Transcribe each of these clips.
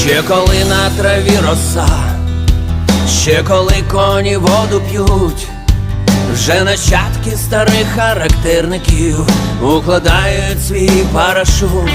Ще коли на траві роса, ще коли коні воду п'ють, вже нащадки старих характерників укладають свій парашут,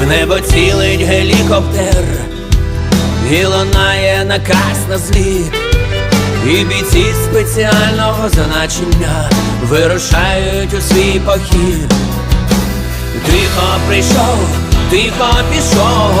в небо цілить гелікоптер, і лунає наказ на зліт. І бійці спеціального значення вирушають у свій похід. Тихо прийшов, тихо пішов,